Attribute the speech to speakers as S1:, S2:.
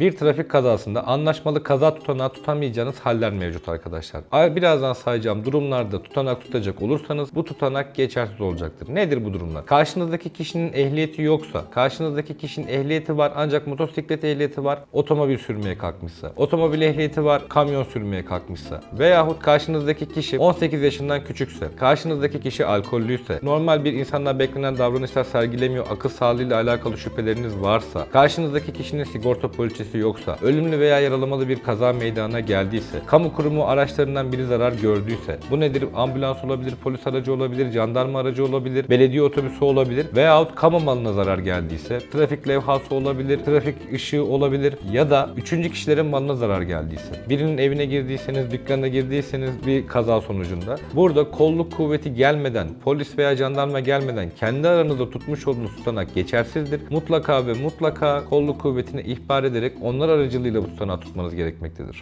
S1: Bir trafik kazasında anlaşmalı kaza tutanağı tutamayacağınız haller mevcut arkadaşlar. Birazdan sayacağım durumlarda tutanak tutacak olursanız bu tutanak geçersiz olacaktır. Nedir bu durumlar? Karşınızdaki kişinin ehliyeti yoksa, karşınızdaki kişinin ehliyeti var ancak motosiklet ehliyeti var, otomobil sürmeye kalkmışsa, otomobil ehliyeti var, kamyon sürmeye kalkmışsa veyahut karşınızdaki kişi 18 yaşından küçükse, karşınızdaki kişi alkollüyse, normal bir insanla beklenen davranışlar sergilemiyor, akıl sağlığıyla alakalı şüpheleriniz varsa, karşınızdaki kişinin sigorta poliçesi yoksa, ölümlü veya yaralamalı bir kaza meydana geldiyse, kamu kurumu araçlarından biri zarar gördüyse, bu nedir? Ambulans olabilir, polis aracı olabilir, jandarma aracı olabilir, belediye otobüsü olabilir veyahut kamu malına zarar geldiyse, trafik levhası olabilir, trafik ışığı olabilir ya da üçüncü kişilerin malına zarar geldiyse, birinin evine girdiyseniz, dükkanına girdiyseniz bir kaza sonucunda, burada kolluk kuvveti gelmeden, polis veya jandarma gelmeden kendi aranızda tutmuş olduğunuz tutanak geçersizdir. Mutlaka ve mutlaka kolluk kuvvetine ihbar ederek onlar aracılığıyla bu tutanağı tutmanız gerekmektedir.